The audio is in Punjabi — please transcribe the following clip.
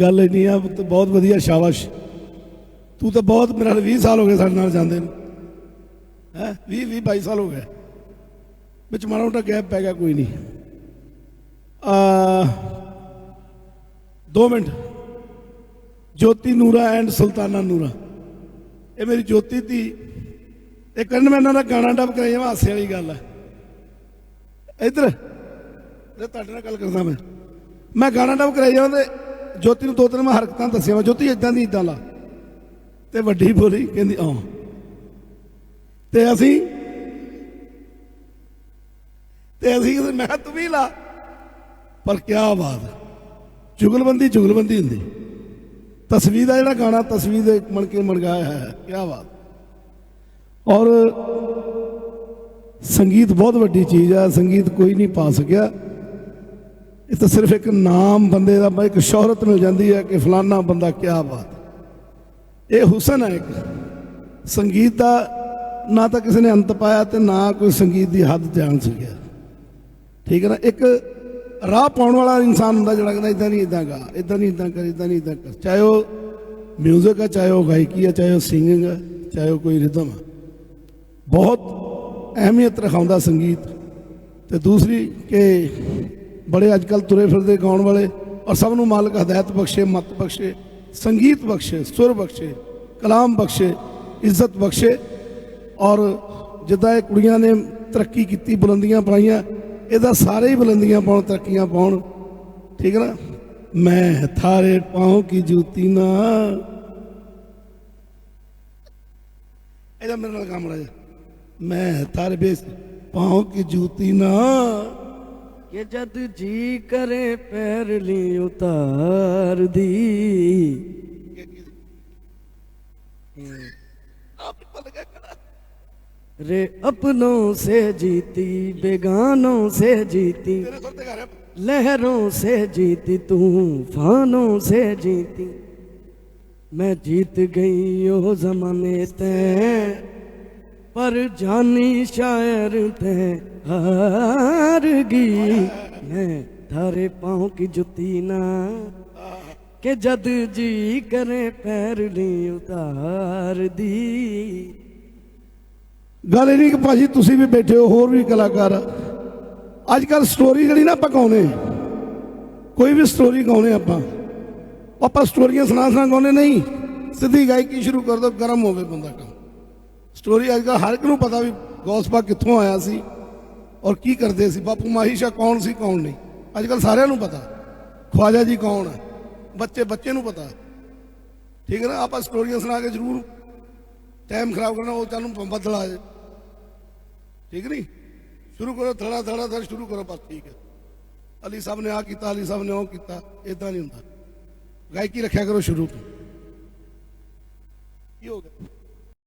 ਗੱਲ ਇੰਨੀ ਆ ਤੇ ਬਹੁਤ ਵਧੀਆ, ਸ਼ਾਬਾਸ਼। ਤੂੰ ਤਾਂ ਬਹੁਤ ਮੇਰੇ ਨਾਲ 20 ਸਾਲ ਹੋ ਗਏ ਸਾਡੇ ਨਾਲ ਜਾਂਦੇ ਨੂੰ। ਹੈ? 20 20 22 ਸਾਲ ਹੋ ਗਏ। ਵਿੱਚ ਮਾੜਾ ਮੋਟਾ ਗੈਪ ਪੈ ਗਿਆ, ਕੋਈ ਨਹੀਂ। ਆ 2 ਮਿੰਟ। ਜੋਤੀ, ਨੂਰਾ ਐਂਡ ਸੁਲਤਾਨਾ, ਨੂਰਾ। ਇਹ ਮੇਰੀ ਜੋਤੀ ਧੀ। ਇਹ ਕਰਨ ਮੈਂ ਇਹਨਾਂ ਦਾ ਗਾਣਾ ਡੱਬ ਕਰਾਇਆ ਹਾਸੇ ਵਾਲੀ ਗੱਲ ਹੈ ਇੱਧਰ। ਇਹ ਤੁਹਾਡੇ ਨਾਲ ਗੱਲ ਕਰਦਾ ਮੈਂ। ਮੈਂ ਗਾਣਾ ਡੱਬ ਕਰਾਇਆ ਜਾਂਦਾ ਤੇ ਜੋਤੀ ਨੂੰ ਦੋ ਤਿੰਨ ਮੈਂ ਹਰਕਤਾਂ ਦੱਸਿਆ ਵਾ, ਜੋਤੀ ਇਦਾਂ ਦੀ ਇਦਾਂ ਲਾ। ਤੇ ਵੱਡੀ ਬੋਲੀ ਕਹਿੰਦੀ ਆ ਤੇ ਅਸੀਂ ਤੇ ਅਸੀਂ ਮੈਂ ਤੂੰ ਵੀ ਲਾ। ਪਰ ਕੀ ਬਾਤ ਜੁਗਲਬੰਦੀ ਜੁਗਲਬੰਦੀ ਹੁੰਦੀ। ਤਸਵੀਰ ਦਾ ਜਿਹੜਾ ਗਾਣਾ, ਤਸਵੀਰ ਦੇ ਮਣ ਕੇ ਮਣਗਾਇਆ ਹੈ ਕੀ ਬਾਤ ਔਰ ਸੰਗੀਤ ਬਹੁਤ ਵੱਡੀ ਚੀਜ਼ ਹੈ, ਸੰਗੀਤ ਕੋਈ ਨਹੀਂ ਪਾ ਸਕਿਆ। ਇਹ ਤਾਂ ਸਿਰਫ ਇੱਕ ਨਾਮ ਬੰਦੇ ਦਾ ਇੱਕ ਸ਼ੋਹਰਤ ਮਿਲ ਜਾਂਦੀ ਹੈ ਕਿ ਫਲਾਨਾ ਬੰਦਾ ਕਿਆ ਬਾਤ ਇਹ ਹੁਸਨ ਹੈ ਇੱਕ। ਸੰਗੀਤ ਦਾ ਨਾ ਤਾਂ ਕਿਸੇ ਨੇ ਅੰਤ ਪਾਇਆ ਤੇ ਨਾ ਕੋਈ ਸੰਗੀਤ ਦੀ ਹੱਦ ਜਾਣ ਸਕਿਆ। ਠੀਕ ਹੈ ਨਾ? ਇੱਕ ਰਾਹ ਪਾਉਣ ਵਾਲਾ ਇਨਸਾਨ ਹੁੰਦਾ ਜਿਹੜਾ ਕਹਿੰਦਾ, ਇਦਾਂ ਨਹੀਂ, ਇਦਾਂ ਗਾ, ਇਦਾਂ ਨਹੀਂ, ਇਦਾਂ ਕਰ, ਇਦਾਂ ਨਹੀਂ, ਇਦਾਂ ਕਰ। ਚਾਹੇ ਉਹ 뮤직 ਹੈ, ਚਾਹੇ ਉਹ ਗਾਇਕੀ ਹੈ, ਚਾਹੇ ਉਹ ਸਿੰਗਿੰਗ ਹੈ, ਚਾਹੇ ਉਹ ਕੋਈ ਰਿਦਮ ਹੈ। ਬਹੁਤ ਅਹਿਮੀਅਤ ਰਖਾਉਂਦਾ ਸੰਗੀਤ। ਤੇ ਦੂਸਰੀ ਕਿ ਬੜੇ ਅੱਜ ਕੱਲ ਤੁਰੇ ਫਿਰਦੇ ਗਾਉਣ ਵਾਲੇ ਔਰ ਸਭ ਨੂੰ ਮਾਲਕ ਹਦਾਇਤ ਬਖਸ਼ੇ, ਮਤ ਬਖਸ਼ੇ, ਸੰਗੀਤ ਬਖਸ਼ੇ, ਸੁਰ ਬਖਸ਼ੇ, ਕਲਾਮ ਬਖਸ਼ੇ, ਇੱਜ਼ਤ ਬਖਸ਼ੇ ਔਰ ਜਿੱਦਾਂ ਇਹ ਕੁੜੀਆਂ ਨੇ ਤਰੱਕੀ ਕੀਤੀ, ਬੁਲੰਦੀਆਂ ਪਾਈਆਂ, ਇਹਦਾ ਸਾਰੇ ਹੀ ਬੁਲੰਦੀਆਂ ਪਾਉਣ, ਤਰੱਕੀਆਂ ਪਾਉਣ। ਠੀਕ ਹੈ ਨਾ? ਮੈਂ ਥਾਰੇ ਪਾਉ ਕੀ ਜੂਤੀ ਨਾ ਇਹਦਾ ਮੇਰੇ ਨਾਲ ਕੰਮ ਰਾਜ ਮੈਂ ਤਾਰੇ ਬੇਸ ਪਾਉ ਕੀ ਜੂਤੀ ਨਾ ਕਿ ਜਦ ਜੀ ਕਰੇ ਪੈਰ ਲਈ ਉਤਾਰ ਦੀ रे अपनों से जीती बेगानों से जीती ਤੇਰੇ ਸੁਰ ਤੇ ਘਰ लहरों से जीती तूफानों से जीती मैं जीत गई ओ जमाने ते पर जानी शायर ते हार गई मैं थारे पाँव की जुती ना के जद जी करे पैर ली उतार दी ਗੱਲ ਇਹ ਨਹੀਂ ਕਿ ਭਾਜੀ ਤੁਸੀਂ ਵੀ ਬੈਠੇ ਹੋ ਹੋਰ ਵੀ ਕਲਾਕਾਰ ਆ। ਅੱਜ ਕੱਲ ਸਟੋਰੀ ਜਿਹੜੀ ਨਾ ਆਪਾਂ ਗਾਉਂਦੇ ਕੋਈ ਵੀ ਸਟੋਰੀ ਗਾਉਂਦੇ ਆਪਾਂ ਆਪਾਂ ਸਟੋਰੀਆਂ ਸੁਣਾ ਸੁਣਾ ਗਾਉਂਦੇ ਨਹੀਂ ਸਿੱਧੀ ਗਾਇਕੀ ਸ਼ੁਰੂ ਕਰ ਦੋ ਗਰਮ ਹੋਵੇ ਬੰਦਾ ਕੰਮ ਸਟੋਰੀ ਅੱਜ ਕੱਲ ਹਰ ਇੱਕ ਨੂੰ ਪਤਾ ਵੀ ਗੌਸਪਾ ਕਿੱਥੋਂ ਆਇਆ ਸੀ ਔਰ ਕੀ ਕਰਦੇ ਸੀ, ਬਾਪੂ ਮਾਹੀ ਸ਼ਾਹ ਕੌਣ ਸੀ, ਕੌਣ ਨਹੀਂ। ਅੱਜ ਕੱਲ ਸਾਰਿਆਂ ਨੂੰ ਪਤਾ। ਖਵਾਜਾ ਜੀ ਕੌਣ ਹੈ ਬੱਚੇ ਬੱਚੇ ਨੂੰ ਪਤਾ। ਠੀਕ ਹੈ ਨਾ? ਆਪਾਂ ਸਟੋਰੀਆਂ ਸੁਣਾ ਕੇ ਜ਼ਰੂਰ ਟਾਈਮ ਖਰਾਬ ਕਰਨਾ, ਉਹ ਚੱਲ ਨੂੰ ਬੱਦਲ ਆ ਜਾਏ ਠੀਕ ਨਹੀਂ ਸ਼ੁਰੂ ਕਰੋ, ਥੜਾ ਥੜਾ, ਥੜ, ਸ਼ੁਰੂ ਕਰੋ, ਬਸ ਠੀਕ ਹੈ। ਅਲੀ ਸਾਹਿਬ ਨੇ ਆ ਕੀਤਾ, ਅਲੀ ਸਾਹਿਬ ਨੇ ਉਹ ਕੀਤਾ ਇਦਾਂ ਨਹੀਂ ਹੁੰਦਾ। ਗਾਇਕੀ ਰੱਖਿਆ ਕਰੋ ਸ਼ੁਰੂ ਤੋਂ। ਕੀ ਹੋ ਗਿਆ?